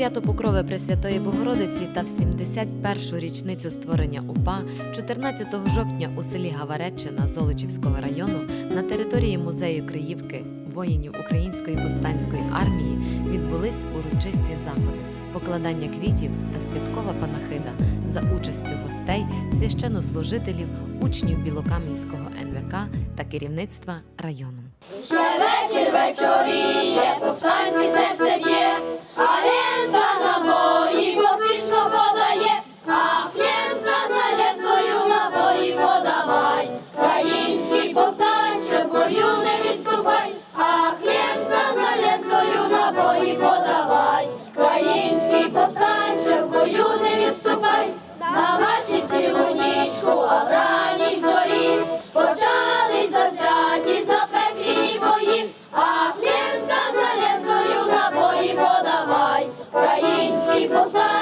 Свято Покрови Пресвятої Богородиці та в 71-шу річницю створення УПА 14 жовтня у селі Гавареччина Золочівського району на території музею Криївки воїнів Української повстанської армії відбулись урочисті заходи, покладання квітів та святкова панахида за участю гостей, священнослужителів, учнів Білокам'янського НВК та керівництва району. Ще вечір вечоріє, повстанці серце б'є, People say.